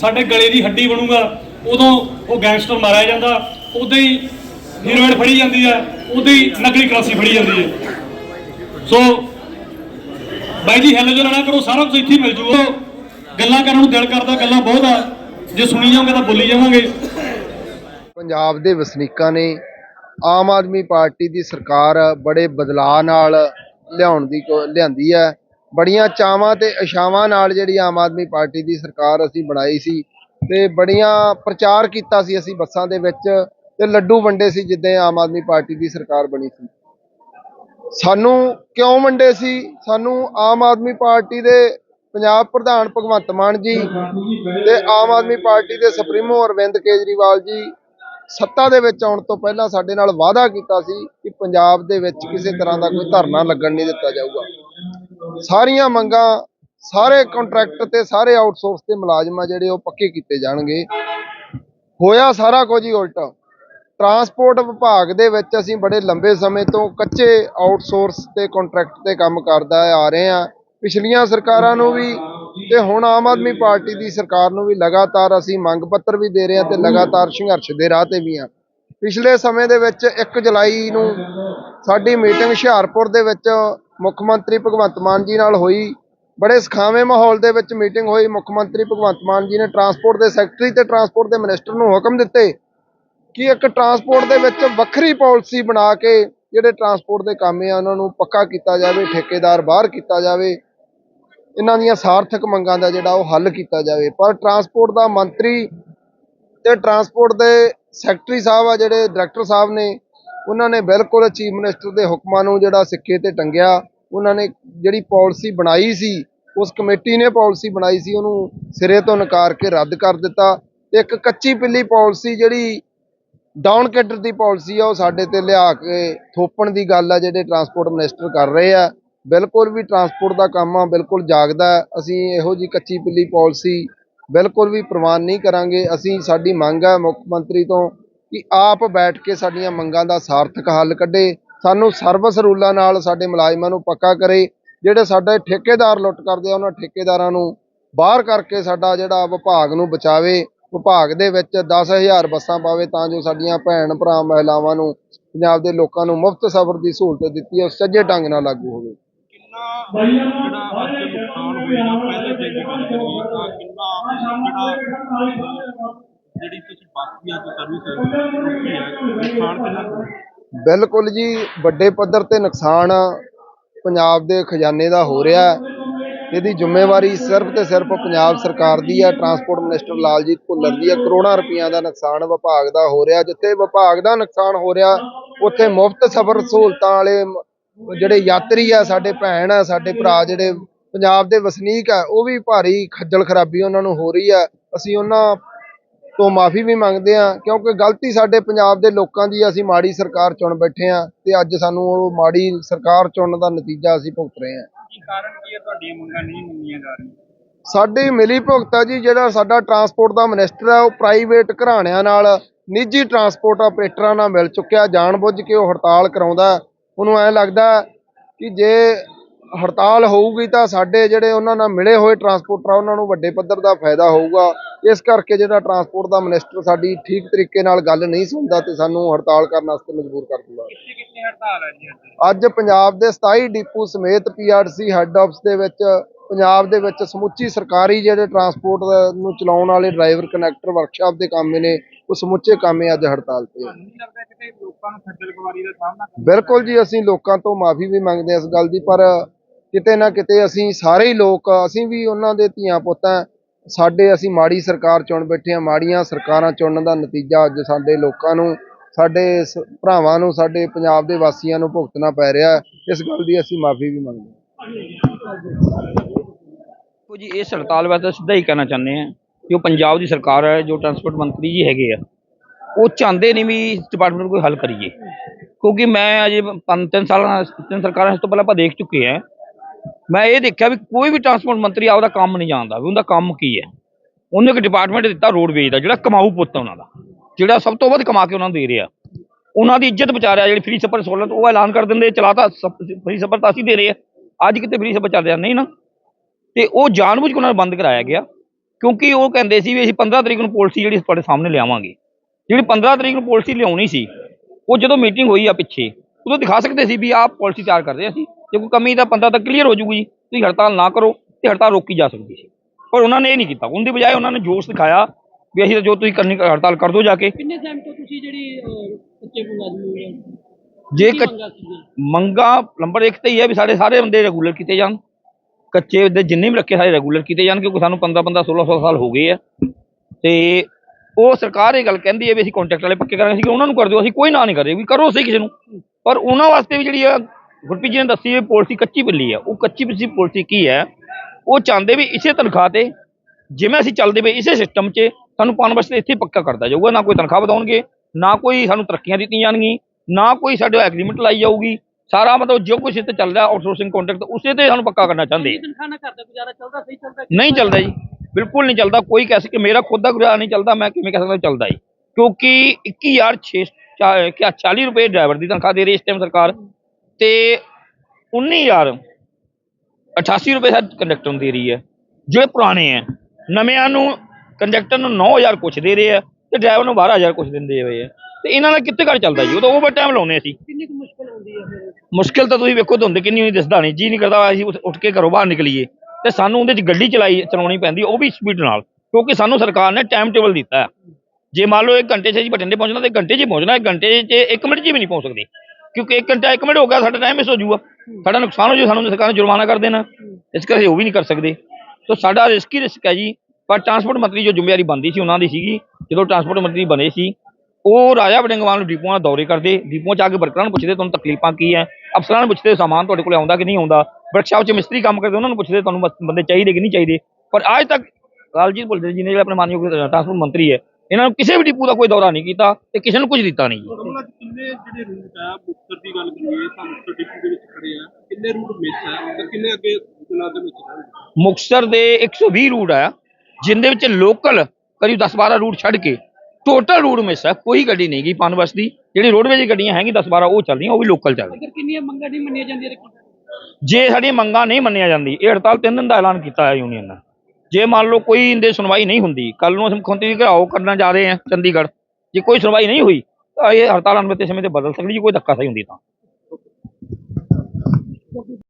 ਸਾਡੇ ਗਲੇ ਦੀ ਹੱਡੀ ਬਣੂਗਾ, ਉਦੋਂ ਉਹ ਗੈਂਗਸਟਰ ਮਾਰਿਆ ਜਾਂਦਾ, ਉਦੋਂ ਹੀ ਹੀਰੋਇਨ ਫੜੀ ਜਾਂਦੀ ਹੈ, ਉਦੋਂ ਹੀ ਨਕਲੀ ਕਰਾਸੀ ਫੜੀ ਜਾਂਦੀ ਹੈ। ਸੋ ਬਾਈ ਜੀ, ਹਿੱਲ ਜਣਾ ਕਰੋ, ਸਾਰਾ ਕੁਝ ਇੱਥੇ ਮਿਲ ਜੂਗਾ। ਗੱਲਾਂ ਕਰਨ ਨੂੰ ਦਿਲ ਕਰਦਾ, ਗੱਲਾਂ ਬਹੁਤ ਆ। ਜੇ ਸੁਣੀ ਜਾਓਗੇ ਤਾਂ ਬੋਲੀ ਜਾਵਾਂਗੇ। ਪੰਜਾਬ ਦੇ ਵਸਨੀਕਾਂ ਨੇ ਆਮ ਆਦਮੀ ਪਾਰਟੀ ਦੀ ਸਰਕਾਰ ਬੜੇ ਬਦਲਾਅ ਨਾਲ ਲਿਆਉਣ ਦੀ ਕੋ- ਲਿਆਂਦੀ ਹੈ। ਬੜੀਆਂ ਚਾਵਾਂ ਤੇ ਇਸ਼ਾਵਾਂ ਨਾਲ ਜਿਹੜੀ ਆਮ ਆਦਮੀ ਪਾਰਟੀ ਦੀ ਸਰਕਾਰ ਅਸੀਂ ਬਣਾਈ ਸੀ ਤੇ ਬੜੀਆਂ ਪ੍ਰਚਾਰ ਕੀਤਾ ਸੀ ਅਸੀਂ ਬੱਸਾਂ ਦੇ ਵਿੱਚ ਤੇ ਲੱਡੂ ਵੰਡੇ ਸੀ ਜਿੱਦਾਂ ਆਮ ਆਦਮੀ ਪਾਰਟੀ ਦੀ ਸਰਕਾਰ ਬਣੀ ਸੀ। ਸਾਨੂੰ ਕਿਉਂ ਵੰਡੇ ਸੀ? ਸਾਨੂੰ ਆਮ ਆਦਮੀ ਪਾਰਟੀ ਦੇ ਪੰਜਾਬ ਪ੍ਰਧਾਨ ਭਗਵੰਤ ਮਾਨ ਜੀ ਤੇ ਆਮ ਆਦਮੀ ਪਾਰਟੀ ਦੇ ਸੁਪਰੀਮੋ ਅਰਵਿੰਦ ਕੇਜਰੀਵਾਲ ਜੀ ਸੱਤਾ ਦੇ ਵਿੱਚ ਆਉਣ ਤੋਂ ਪਹਿਲਾਂ ਸਾਡੇ ਨਾਲ ਵਾਅਦਾ ਕੀਤਾ ਸੀ ਕਿ ਪੰਜਾਬ ਦੇ ਵਿੱਚ ਕਿਸੇ ਤਰ੍ਹਾਂ ਦਾ ਕੋਈ ਧਰਨਾ ਲੱਗਣ ਨਹੀਂ ਦਿੱਤਾ ਜਾਊਗਾ। ਸਾਰੀਆਂ ਮੰਗਾਂ ਸਾਰੇ ਕੰਟਰੈਕਟ ਤੇ ਸਾਰੇ ਆਊਟਸੋਰਸ ਤੇ ਮੁਲਾਜ਼ਮ ਆ ਜਿਹੜੇ ਉਹ ਪੱਕੇ ਕੀਤੇ ਜਾਣਗੇ। ਹੋਇਆ ਸਾਰਾ ਕੁਝ ਹੀ ਉਲਟਾ। ਟਰਾਂਸਪੋਰਟ ਵਿਭਾਗ ਦੇ ਵਿੱਚ ਅਸੀਂ ਬੜੇ ਲੰਬੇ ਸਮੇਂ ਤੋਂ ਕੱਚੇ ਆਊਟਸੋਰਸ ਤੇ ਕੰਟਰੈਕਟ ਤੇ ਕੰਮ ਕਰਦਾ ਆ ਰਹੇ ਹਾਂ। ਪਿਛਲੀਆਂ ਸਰਕਾਰਾਂ ਨੂੰ ਵੀ ਤੇ ਹੁਣ ਆਮ ਆਦਮੀ ਪਾਰਟੀ ਦੀ ਸਰਕਾਰ ਨੂੰ ਵੀ ਲਗਾਤਾਰ ਅਸੀਂ ਮੰਗ ਪੱਤਰ ਵੀ ਦੇ ਰਹੇ ਹਾਂ ਤੇ ਲਗਾਤਾਰ ਸੰਘਰਸ਼ ਦੇ ਰਾਹ ਤੇ ਵੀ ਹਾਂ। ਪਿਛਲੇ ਸਮੇਂ ਦੇ ਵਿੱਚ 1 ਜੁਲਾਈ ਨੂੰ ਸਾਡੀ ਮੀਟਿੰਗ ਹੁਸ਼ਿਆਰਪੁਰ ਦੇ ਵਿੱਚ ਮੁੱਖ ਮੰਤਰੀ ਭਗਵੰਤ ਮਾਨ ਜੀ ਨਾਲ ਹੋਈ। ਬੜੇ ਸਖਾਵੇਂ ਮਾਹੌਲ ਦੇ ਵਿੱਚ ਮੀਟਿੰਗ ਹੋਈ। ਮੁੱਖ ਮੰਤਰੀ ਭਗਵੰਤ ਮਾਨ ਜੀ ਨੇ ਟਰਾਂਸਪੋਰਟ ਦੇ ਸੈਕਟਰੀ ਤੇ ਟਰਾਂਸਪੋਰਟ ਦੇ ਮਿਨਿਸਟਰ ਨੂੰ ਹੁਕਮ ਦਿੱਤੇ ਕਿ ਇੱਕ ਟਰਾਂਸਪੋਰਟ ਦੇ ਵਿੱਚ ਵੱਖਰੀ ਪਾਲਿਸੀ ਬਣਾ ਕੇ ਜਿਹੜੇ ਟਰਾਂਸਪੋਰਟ ਦੇ ਕੰਮ ਆ ਉਹਨਾਂ ਨੂੰ ਪੱਕਾ ਕੀਤਾ ਜਾਵੇ ਠੇਕੇਦਾਰ ਬਾਹਰ ਕੀਤਾ ਜਾਵੇ। ਇਹਨਾਂ ਦੀਆਂ ਸਾਰਥਕ ਮੰਗਾਂ ਦਾ ਜਿਹੜਾ ਉਹ ਹੱਲ ਕੀਤਾ ਜਾਵੇ। ਪਰ ਟਰਾਂਸਪੋਰਟ ਦਾ ਮੰਤਰੀ ਤੇ ਟਰਾਂਸਪੋਰਟ ਦੇ ਸੈਕਟਰੀ ਸਾਹਿਬ ਆ ਜਿਹੜੇ ਡਾਇਰੈਕਟਰ ਸਾਹਿਬ ਨੇ, ਉਹਨਾਂ ਨੇ ਬਿਲਕੁਲ ਚੀਫ ਮਿਨਿਸਟਰ ਦੇ ਹੁਕਮਾਂ ਨੂੰ ਜਿਹੜਾ ਸਿੱਕੇ ਤੇ ਟੰਗਿਆ। ਉਹਨਾਂ ਨੇ ਜਿਹੜੀ ਪਾਲਿਸੀ ਬਣਾਈ ਸੀ, ਉਸ ਕਮੇਟੀ ਨੇ ਪਾਲਿਸੀ ਬਣਾਈ ਸੀ, ਉਹਨੂੰ ਸਿਰੇ ਤੋਂ ਨਕਾਰ ਕੇ ਰੱਦ ਕਰ ਦਿੱਤਾ। ਤੇ ਇੱਕ ਕੱਚੀ ਪਿੱਲੀ ਪਾਲਿਸੀ ਜਿਹੜੀ ਡਾਊਨ ਕੈਡਰ ਦੀ ਪਾਲਿਸੀ ਆ, ਉਹ ਸਾਡੇ ਤੇ ਲਿਆ ਕੇ ਥੋਪਣ ਦੀ ਗੱਲ ਆ ਜਿਹੜੇ ਟਰਾਂਸਪੋਰਟ ਮਿਨਿਸਟਰ ਕਰ ਰਹੇ ਆ। ਬਿਲਕੁਲ ਵੀ ਟਰਾਂਸਪੋਰਟ ਦਾ ਕੰਮ ਆ, ਬਿਲਕੁਲ ਜਾਗਦਾ ਅਸੀਂ ਇਹੋ ਜੀ ਕੱਚੀ ਪਿੱਲੀ ਪਾਲਿਸੀ ਬਿਲਕੁਲ ਵੀ ਪ੍ਰਵਾਨ ਨਹੀਂ ਕਰਾਂਗੇ। ਅਸੀਂ, ਸਾਡੀ ਮੰਗ ਹੈ ਮੁੱਖ ਮੰਤਰੀ ਤੋਂ ਕਿ ਆਪ ਬੈਠ ਕੇ ਸਾਡੀਆਂ ਮੰਗਾਂ ਦਾ ਸਾਰਥਕ ਹੱਲ ਕੱਢੇ। ਸਾਨੂੰ ਸਰਵਿਸ ਰੂਲਾਂ ਨਾਲ ਸਾਡੇ ਮੁਲਾਜ਼ਮਾਂ ਨੂੰ ਪੱਕਾ ਕਰੇ। ਜਿਹੜੇ ਸਾਡੇ ਠੇਕੇਦਾਰ ਲੁੱਟ ਕਰਦੇ ਆ, ਉਹਨਾਂ ਠੇਕੇਦਾਰਾਂ ਨੂੰ ਬਾਹਰ ਕਰਕੇ ਸਾਡਾ ਜਿਹੜਾ ਵਿਭਾਗ ਨੂੰ ਬਚਾਵੇ। ਵਿਭਾਗ ਦੇ ਵਿੱਚ 10000 ਬੱਸਾਂ ਪਾਵੇ ਤਾਂ ਜੋ ਸਾਡੀਆਂ ਭੈਣ ਭਰਾ ਮਹਿਲਾਵਾਂ ਨੂੰ, ਪੰਜਾਬ ਦੇ ਲੋਕਾਂ ਨੂੰ ਮੁਫਤ ਸਫ਼ਰ ਦੀ ਸਹੂਲਤ ਦਿੱਤੀ ਹੈ, ਉਹ ਸੱਜੇ ਢੰਗ ਨਾਲ ਲਾਗੂ ਹੋਵੇ। ਕਿੰਨਾ ਜਿਹੜਾ ਅੱਜ ਨੁਕਸਾਨ ਹੋਏਗਾ ਪਹਿਲੇ ਜੇ ਦੀ ਗੱਲ ਕਰੀਏ ਤਾਂ ਕਿੰਨਾ ਜਿਹੜਾ ਜਿਹੜੀ ਤੁਸੀਂ ਬਾਕੀਆਂ ਦੀ ਸਰਵਿਸ ਰੁਕੀ ਹੈ ਨੁਕਸਾਨ ਕਿੰਨਾ ਕੁ ਹੈ? ਬਿਲਕੁਲ ਜੀ ਵੱਡੇ ਪੱਧਰ ਤੇ ਨੁਕਸਾਨ ਪੰਜਾਬ ਦੇ ਖਜ਼ਾਨੇ ਦਾ ਹੋ ਰਿਹਾ ਹੈ। ਇਹਦੀ ਜ਼ਿੰਮੇਵਾਰੀ ਸਿਰਫ ਤੇ ਸਿਰਫ ਪੰਜਾਬ ਸਰਕਾਰ ਦੀ ਹੈ। ਟਰਾਂਸਪੋਰਟ ਮਿਨਿਸਟਰ ਲਾਲਜੀਤ ਭੁੱਲਰ ਦੀ ਹੈ ਕਰੋੜਾਂ ਰੁਪਈਆਂ ਦਾ ਨੁਕਸਾਨ ਵਿਭਾਗ ਦਾ ਹੋ ਰਿਹਾ। ਜਿੱਥੇ ਵਿਭਾਗ ਦਾ ਨੁਕਸਾਨ ਹੋ ਰਿਹਾ ਉੱਥੇ ਮੁਫਤ ਸਫ਼ਰ ਸਹੂਲਤਾਂ ਵਾਲੇ ਜਿਹੜੇ ਯਾਤਰੀ ਆ ਸਾਡੇ ਭੈਣ ਆ ਸਾਡੇ ਭਰਾ ਜਿਹੜੇ ਪੰਜਾਬ ਦੇ ਵਸਨੀਕ ਆ ਉਹ ਵੀ ਭਾਰੀ ਖੱਜਲ ਖਰਾਬੀ ਉਹਨਾਂ ਨੂੰ ਹੋ ਰਹੀ ਆ। ਅਸੀਂ ਉਹਨਾਂ ਤੋਂ ਮਾਫੀ ਵੀ ਮੰਗਦੇ ਆ ਕਿਉਂਕਿ ਗਲਤੀ ਸਾਡੇ ਪੰਜਾਬ ਦੇ ਲੋਕਾਂ ਦੀ ਆ, ਅਸੀਂ ਮਾੜੀ ਸਰਕਾਰ ਚੁਣ ਬੈਠੇ ਆ ਤੇ ਅੱਜ ਸਾਨੂੰ ਉਹ ਮਾੜੀ ਸਰਕਾਰ ਚੁਣਨ ਦਾ ਨਤੀਜਾ ਅਸੀਂ ਭੁਗਤ ਰਹੇ ਆ। ਕੀ ਕਾਰਨ ਕੀ ਹੈ ਤੁਹਾਡੀਆਂ ਮੰਗਾਂ ਨਹੀਂ ਮੰਨੀਆਂ ਜਾ ਰਹੀਆਂ? ਸਾਡੀ ਮਿਲੀ ਭੁਗਤ ਜੀ ਜਿਹੜਾ ਸਾਡਾ ਟਰਾਂਸਪੋਰਟ ਦਾ ਮਿਨਿਸਟਰ ਆ ਉਹ ਪ੍ਰਾਈਵੇਟ ਘਰਾਣਿਆਂ ਨਾਲ ਨਿੱਜੀ ਟਰਾਂਸਪੋਰਟ ਆਪਰੇਟਰਾਂ ਨਾਲ ਮਿਲ ਚੁੱਕਿਆ। ਜਾਣਬੁੱਝ ਕੇ ਉਹ ਹੜਤਾਲ ਕਰਾਉਂਦਾ। ਉਹਨੂੰ ਐ ਲੱਗਦਾ ਕਿ ਜੇ ਹੜਤਾਲ ਹੋਊਗੀ ਤਾਂ ਸਾਡੇ ਜਿਹੜੇ ਉਹਨਾਂ ਨਾਲ ਮਿਲੇ ਹੋਏ ਟਰਾਂਸਪੋਰਟਰ ਆ ਉਹਨਾਂ ਨੂੰ ਵੱਡੇ ਪੱਧਰ ਦਾ ਫਾਇਦਾ ਹੋਊਗਾ। ਇਸ ਕਰਕੇ ਜਿਹੜਾ ਟਰਾਂਸਪੋਰਟ ਦਾ ਮਿਨਿਸਟਰ ਸਾਡੀ ਠੀਕ ਤਰੀਕੇ ਨਾਲ ਗੱਲ ਨਹੀਂ ਸੁਣਦਾ ਤੇ ਸਾਨੂੰ ਹੜਤਾਲ ਕਰਨ ਵਾਸਤੇ ਮਜਬੂਰ ਕਰ ਦਿੰਦਾ। ਅੱਜ? ਪੰਜਾਬ ਦੇ 27 ਡਿਪੂ ਸਮੇਤ ਪੀਆਰਸੀ ਹੈੱਡ ਆਫਿਸ ਦੇ ਵਿੱਚ ਪੰਜਾਬ ਦੇ ਵਿੱਚ ਸਮੁੱਚੀ ਸਰਕਾਰੀ ਜਿਹੜੇ ਟਰਾਂਸਪੋਰਟ ਨੂੰ ਚਲਾਉਣ ਵਾਲੇ ਡਰਾਈਵਰ ਕਨੈਕਟਰ ਵਰਕਸ਼ਾਪ ਦੇ ਕੰਮ ਨੇ ਉਹ ਸਮੁੱਚੇ ਕੰਮ ਅੱਜ ਹੜਤਾਲ ਤੇ ਆ ਕਰਨਾ ਬਿਲਕੁਲ ਜੀ ਅਸੀਂ ਲੋਕਾਂ ਤੋਂ ਮਾਫੀ ਵੀ ਮੰਗਦੇ ਹਾਂ ਇਸ ਗੱਲ ਦੀ ਪਰ ਕਿਤੇ ਨਾ ਕਿਤੇ ਅਸੀਂ ਸਾਰੇ ਹੀ ਲੋਕ ਅਸੀਂ ਵੀ ਉਹਨਾਂ ਦੇ ਧੀਆਂ ਪੁੱਤਾਂ ਸਾਡੇ ਅਸੀਂ ਮਾੜੀ ਸਰਕਾਰ ਚੁਣ ਬੈਠੇ ਹਾਂ ਮਾੜੀਆਂ ਸਰਕਾਰਾਂ ਚੁਣਨ ਦਾ ਨਤੀਜਾ ਅੱਜ ਸਾਡੇ ਲੋਕਾਂ ਨੂੰ ਸਾਡੇ ਭਰਾਵਾਂ ਨੂੰ ਸਾਡੇ ਪੰਜਾਬ ਦੇ ਵਾਸੀਆਂ ਨੂੰ ਭੁਗਤਣਾ ਪੈ ਰਿਹਾ ਹੈ। ਇਸ ਗੱਲ ਦੀ ਅਸੀਂ ਮਾਫੀ ਵੀ ਮੰਗਦੇ ਹਾਂ। ਜੀ ਇਸ ਹੜਤਾਲ ਬਾਰੇ ਤਾਂ ਸਿੱਧਾ ਹੀ ਕਹਿਣਾ ਚਾਹੁੰਦੇ ਆ ਜੋ ਪੰਜਾਬ ਦੀ ਸਰਕਾਰ ਹੈ, ਜੋ ਟਰਾਂਸਪੋਰਟ ਮੰਤਰੀ ਜੀ ਹੈਗੇ ਆ, ਉਹ ਚਾਹੁੰਦੇ ਨਹੀਂ ਵੀ ਡਿਪਾਰਟਮੈਂਟ ਨੂੰ ਕੋਈ ਹੱਲ ਕਰੀਏ। ਕਿਉਂਕਿ ਮੈਂ ਅਜੇ ਪੰਜ ਤਿੰਨ ਸਾਲਾਂ, ਤਿੰਨ ਸਰਕਾਰਾਂ ਇਸ ਤੋਂ ਪਹਿਲਾਂ ਆਪਾਂ ਦੇਖ ਚੁੱਕੇ ਆ ਮੈਂ ਇਹ ਦੇਖਿਆ ਵੀ ਕੋਈ ਵੀ ਟਰਾਂਸਪੋਰਟ ਮੰਤਰੀ ਆਪਦਾ ਕੰਮ ਨਹੀਂ ਜਾਣਦਾ ਵੀ ਉਹਦਾ ਕੰਮ ਕੀ ਹੈ। ਉਹਨੇ ਇੱਕ ਡਿਪਾਰਟਮੈਂਟ ਦਿੱਤਾ ਰੋਡਵੇਜ ਦਾ, ਜਿਹੜਾ ਕਮਾਊ ਪੁੱਤ ਉਹਨਾਂ ਦਾ, ਜਿਹੜਾ ਸਭ ਤੋਂ ਵੱਧ ਕਮਾ ਕੇ ਉਹਨਾਂ ਨੂੰ ਦੇ ਰਿਹਾ। ਉਹਨਾਂ ਦੀ ਇੱਜ਼ਤ ਬਚਾ ਰਿਹਾ ਜਿਹੜੀ ਫ੍ਰੀ ਸਫਰ ਸਹੂਲਤ ਉਹ ਐਲਾਨ ਕਰ ਦਿੰਦੇ ਚਲਾਤਾ ਫ੍ਰੀ ਸਫਰ ਤਾਂ ਅਸੀਂ ਦੇ ਰਹੇ ਆ ਅੱਜ ਕਿਤੇ ਫ੍ਰੀ ਸਫਰ ਚੱਲ ਰਿਹਾ, ਨਹੀਂ ਨਾ? ਤੇ ਉਹ ਜਾਣਬੁੱਝ ਕੇ ਉਹਨਾਂ ਨੂੰ ਬੰਦ ਕਰਾਇਆ ਗਿਆ। ਕਿਉਂਕਿ ਉਹ ਕਹਿੰਦੇ ਸੀ ਵੀ ਅਸੀਂ 15 ਤਰੀਕ ਨੂੰ ਪਾਲਿਸੀ ਜਿਹੜੀ ਤੁਹਾਡੇ ਸਾਹਮਣੇ ਲਿਆਵਾਂਗੇ। ਜਿਹੜੀ 15 ਤਰੀਕ ਨੂੰ ਪਾਲਿਸੀ ਲਿਆਉਣੀ ਸੀ ਉਹ ਜਦੋਂ ਮੀਟਿੰਗ ਹੋਈ ਆ ਪਿੱਛੇ ਉਦੋਂ ਦਿਖਾ ਸਕਦੇ ਸੀ ਵੀ ਆਹ ਪਾਲਿਸੀ ਤਿਆਰ ਕਰਦੇ ਹਾਂ ਅਸੀਂ। ਜੇ ਕੋਈ ਕਮੀ ਤਾਂ 15 ਤੱਕ ਕਲੀਅਰ ਹੋ ਜੂਗੀ ਤੁਸੀਂ ਹੜਤਾਲ ਨਾ ਕਰੋ ਤੇ ਹੜਤਾਲ ਰੋਕੀ ਜਾ ਸਕਦੀ ਸੀ। ਪਰ ਉਹਨਾਂ ਨੇ ਇਹ ਨਹੀਂ ਕੀਤਾ। ਉਹਦੀ ਬਜਾਏ ਉਹਨਾਂ ਨੇ ਜੋਸ਼ ਦਿਖਾਇਆ ਵੀ ਅਸੀਂ ਤਾਂ ਜੋ ਤੁਸੀਂ ਕਰਨੀ ਹੜਤਾਲ ਕਰ ਦਿਓ ਜਾ ਕੇ। ਕਿੰਨੇ ਟਾਈਮ ਤੋਂ ਤੁਸੀਂ ਜਿਹੜੀ ਕੱਚੇ ਮੁਲਾਜ਼ਮ ਹੋ ਜੇ ਮੰਗਾ ਨੰਬਰ 1 ਤੇ ਹੀ ਹੈ ਵੀ ਸਾਡੇ ਸਾਰੇ ਬੰਦੇ ਰੈਗੂਲਰ ਕੀਤੇ ਜਾਣ। ਕੱਚੇ ਦੇ ਜਿੰਨੇ ਵੀ ਰੱਖੇ ਸਾਰੇ ਰੈਗੂਲਰ ਕੀਤੇ ਜਾਣ ਕਿਉਂਕਿ ਸਾਨੂੰ 15 15 16 16 ਸਾਲ ਹੋ ਗਏ ਆ। ਤੇ ਉਹ ਸਰਕਾਰ ਇਹ ਗੱਲ ਕਹਿੰਦੀ ਹੈ ਵੀ ਅਸੀਂ ਕੰਟਰੈਕਟ ਵਾਲੇ ਪੱਕੇ ਕਰਾਂਗੇ, ਅਸੀਂ ਉਹਨਾਂ ਨੂੰ ਕਰ ਦਿਓ, ਅਸੀਂ ਕੋਈ ਨਾ ਨਹੀਂ ਕਰਦੇ, ਵੀ ਕਰੋ ਸਹੀ ਕਿਸੇ ਨੂੰ। ਪਰ ਉਹਨਾਂ ਵਾਸਤੇ ਵੀ ਜਿਹੜੀ ਆ, ਗੁਰਪ੍ਰੀਤ ਜੀ ਨੇ ਦੱਸੀ ਵੀ ਪਾਲਿਸੀ ਕੱਚੀ ਬਿੱਲੀ ਆ, ਉਹ ਕੱਚੀ ਬਿੱਲੀ ਪਾਲਿਸੀ ਕੀ ਹੈ? ਉਹ ਚਾਹੁੰਦੇ ਵੀ ਇਸੇ ਤਨਖਾਹ ਤੇ, ਜਿਵੇਂ ਅਸੀਂ ਚੱਲਦੇ ਪਏ ਇਸੇ ਸਿਸਟਮ 'ਚ, ਸਾਨੂੰ ਪਾਉਣ ਵਾਸਤੇ ਇੱਥੇ ਪੱਕਾ ਕਰਦਾ ਜਾਊਗਾ, ਨਾ ਕੋਈ ਤਨਖਾਹ ਵਧਾਉਣਗੇ, ਨਾ ਕੋਈ ਸਾਨੂੰ ਤਰੱਕੀਆਂ ਦਿੱਤੀਆਂ ਜਾਣਗੀਆਂ, ਨਾ ਕੋਈ ਸਾਡੇ ਐਗਰੀਮੈਂਟ ਲਾਈ ਜਾਊਗੀ। ਸਾਰਾ ਮਤਲਬ ਜੋ ਕੁਛ ਇੱਥੇ ਚੱਲਦਾ ਆਊਟਸੋਰਸਿੰਗ ਕੰਟਰੈਕਟ ਉਸੇ ਤੇ ਸਾਨੂੰ ਪੱਕਾ ਕਰਨਾ ਚਾਹੁੰਦੇ ਆ। ਤਨਖਾਹ ਨਾ ਕਰਦਾ ਗੁਜ਼ਾਰਾ ਚੱਲਦਾ ਸਹੀ ਚੱਲਦਾ ਨਹੀਂ ਚੱਲਦਾ ਜੀ ਬਿਲਕੁਲ ਨਹੀਂ ਚੱਲਦਾ। ਕੋਈ ਕਹਿ ਸਕੇ ਮੇਰਾ ਖੁਦ ਦਾ ਗੁਜ਼ਾਰਾ ਨਹੀਂ ਚੱਲਦਾ ਮੈਂ ਕਿਵੇਂ ਕਹਿ ਸਕਦਾ ਚੱਲਦਾ ਜੀ। ਕਿਉਂਕਿ 21600 ਕਿਆ 40 ਰੁਪਏ ਡਰਾਈਵਰ ਦੀ ਤਨਖਾਹ ਦੇ ਰਹੀ ਇਸ ਟਾਈਮ ਸਰਕਾਰ। ਤੇ 19000 88 ਰੁਪਏ ਸਾਡ ਕੰਡਕਟਰ ਨੂੰ ਦੇ ਰਹੀ ਹੈ ਜਿਹੜੇ ਪੁਰਾਣੇ ਹੈ। ਨਵਿਆਂ ਨੂੰ ਕੰਡਕਟਰ ਨੂੰ 9000 ਕੁਛ ਦੇ ਰਹੇ ਆ ਤੇ ਡਰਾਈਵਰ ਨੂੰ 12000 ਕੁਛ ਦਿੰਦੇ ਹੋਏ ਆ ਤੇ ਇਹਨਾਂ ਦਾ ਕਿੱਥੇ ਘਰ ਚੱਲਦਾ ਜੀ? ਉਹ ਤਾਂ ਓਵਰ ਟਾਈਮ ਲਾਉਨੇ ਅਸੀਂ। ਕਿੰਨੀ ਕੁ ਮੁਸ਼ਕਲ ਹੁੰਦੀ ਹੈ ਫਿਰ? ਮੁਸ਼ਕਿਲ ਤਾਂ ਤੁਸੀਂ ਵੇਖੋ ਧੁੰਦ ਕਿੰਨੀ ਹੋਈ ਦਿਸਦਾ ਨਹੀਂ ਜੀ ਨਹੀਂ ਕਰਦਾ ਅਸੀਂ ਉੱਠ- ਉੱਠ ਕੇ ਘਰੋਂ ਬਾਹਰ ਨਿਕਲੀਏ। ਤੇ ਸਾਨੂੰ ਉਹਦੇ 'ਚ ਗੱਡੀ ਚਲਾਈ ਚਲਾਉਣੀ ਪੈਂਦੀ ਉਹ ਵੀ ਸਪੀਡ ਨਾਲ ਕਿਉਂਕਿ ਸਾਨੂੰ ਸਰਕਾਰ ਨੇ ਟਾਈਮ ਟੇਬਲ ਦਿੱਤਾ। ਹੈ ਜੇ ਮੰਨ ਲਓ 1 ਘੰਟੇ 'ਚ ਅਸੀਂ ਬਠਿੰਡੇ ਪਹੁੰਚਣਾ ਤੇ ਘੰਟੇ 'ਚ ਹੀ ਪਹੁੰਚਣਾ 1 ਘੰਟੇ 'ਚ 1 ਮਿੰਟ 'ਚ ਵੀ ਨਹੀਂ ਪਹੁੰਚ ਸਕਦੇ। ਕਿਉਂਕਿ 1 ਘੰਟਾ 1 ਮਿੰਟ ਹੋ ਗਿਆ ਸਾਡਾ ਟਾਈਮ ਮਿਸ ਹੋ ਜਾਊਗਾ। ਸਾਡਾ ਨੁਕਸਾਨ ਹੋ ਜਾਊ ਸਾਨੂੰ ਸਰਕਾਰ ਨੇ ਜੁਰਮਾਨਾ ਕਰ ਦੇਣਾ। ਇਸ ਕਰਕੇ ਉਹ ਵੀ ਨਹੀਂ ਕਰ ਸਕਦੇ। ਸੋ ਸਾਡਾ ਰਿਸਕ ਹੀ ਰਿਸਕ ਹੈ ਜੀ। ਪਰ ਟਰਾਂਸਪੋਰਟ ਮੰਤਰੀ ਜੋ ਜ਼ਿੰਮੇਵਾਰੀ ਬੰਦੀ ਸੀ ਉਹਨਾਂ ਦੀ ਸੀਗੀ। ਜਦੋਂ ਟਰਾਂਸਪੋਰਟ ਮੰਤਰੀ ਬਣੇ ਸੀ ਉਹ ਰਾਜਾ ਵੜਿੰਗਵਾਲ ਨੂੰ ਡਿਪੂਆਂ ਦਾ ਦੌਰੇ ਕਰਦੇ ਡਿਪੂਆਂ ਚ ਆ ਕੇ ਵਰਕਰਾਂ ਨੂੰ ਪੁੱਛਦੇ ਤੁਹਾਨੂੰ ਤਕਲੀਫਾਂ ਕੀ ਹੈ ਅਫਸਰਾਂ ਨੂੰ ਪੁੱਛਦੇ ਸਾਮਾਨ ਤੁਹਾਡੇ ਕੋਲ ਆਉਂਦਾ ਕਿ ਨਹੀਂ ਆਉਂਦਾ? ਵਰਕਸ਼ਾਪ 'ਚ ਮਿਸਤਰੀ ਕੰਮ ਕਰਦੇ ਉਹਨਾਂ ਨੂੰ ਪੁੱਛਦੇ ਤੁਹਾਨੂੰ ਬੰਦੇ ਚਾਹੀਦੇ ਕਿ ਨਹੀਂ ਚਾਹੀਦੇ? ਪਰ ਅੱਜ ਤੱਕ ਲਾਲਜੀਤ ਭੁੱਲਰ ਜੀ ਨੇ ਜਿਹੜੇ ਆਪਣੇ ਮਾਨਯੋਗ ਟਰਾਂਸਪੋਰਟ ਮੰਤਰੀ ਹੈ ਇਹਨਾਂ ਨੂੰ ਕਿਸੇ ਵੀ ਡਿਪੂ ਦਾ ਕੋਈ ਦੌਰਾ ਨਹੀਂ ਕੀਤਾ ਤੇ ਕਿਸੇ ਨੂੰ ਕੁਝ ਦਿੱਤਾ ਨਹੀਂ। ਕਿੰਨੇ ਜਿਹੜੇ ਰੂਟ ਆ? ਮੁਕਤਸਰ ਦੀ ਗੱਲ ਕਰੀਏ ਤਾਂ ਮੁਕਤਸਰ ਡਿਪੂ ਦੇ ਵਿੱਚ ਖੜੇ ਆ। ਕਿੰਨੇ ਰੂਟ ਮਿਸ ਆ? ਤੇ ਕਿੰਨੇ ਅੱਗੇ ਜ਼ਿਲ੍ਹਾ ਦੇ ਵਿੱਚ ਰਹਿਣਗੇ ਮੁਕਤਸਰ ਦੇ 120 ਰੂਟ ਆ ਜਿੰਦੇ ਵਿੱਚ ਲੋਕਲ ਕਰੀਬ 10-12 ਰੂਟ ਛੱਡ ਕੇ ਟੋਟਲ ਰੂਟ ਮਿਸ ਹੈ ਕੋਈ ਗੱਡੀ ਨਹੀਂ ਗਈ ਪਨਬਸ ਦੀ। ਜਿਹੜੀ ਰੋਡਵੇਜ਼ ਦੀ ਗੱਡੀਆਂ ਹੈਗੀ 10-12 ਉਹ ਚੱਲ ਰਹੀਆਂ ਉਹ ਵੀ ਲੋਕਲ ਚੱਲ ਰਹੀਆਂ ਅਗਰ ਕਿੰਨੀਆਂ ਮੰਗਾਂ ਨਹੀਂ ਮੰਨੀਆਂ ਜਾਂਦੀਆਂ ਜੇ ਸਾਡੀ ਮੰਗਾਂ ਨਹੀਂ ਮੰਨੀਆਂ ਜਾਂਦੀ ਇਹ ਹੜਤਾਲ ਤਿੰਨ ਦਿਨ ਦਾ ਐਲਾਨ ਕੀਤਾ ਹੈ ਯੂਨੀਅਨ ਨੇ। ਜੇ ਮੰਨ ਲਓ ਕੋਈ ਇਹਦੇ ਸੁਣਵਾਈ ਨਹੀਂ ਹੁੰਦੀ ਕੱਲ ਨੂੰ ਅਸੀਂ ਮੁੱਖ ਮੰਤਰੀ ਘਿਰਾਓ ਕਰਨਾ ਜਾ ਰਹੇ ਹਾਂ ਚੰਡੀਗੜ੍ਹ। ਜੇ ਕੋਈ ਸੁਣਵਾਈ ਨਹੀਂ ਹੋਈ ਤਾਂ ਇਹ ਹੜਤਾਲ ਅਨਮਤੇ ਸਮੇਂ ਤੇ ਬਦਲ ਸਕਦੀ ਜੇ ਕੋਈ ਧੱਕਾ ਸਹੀ ਹੁੰਦੀ ਤਾਂ।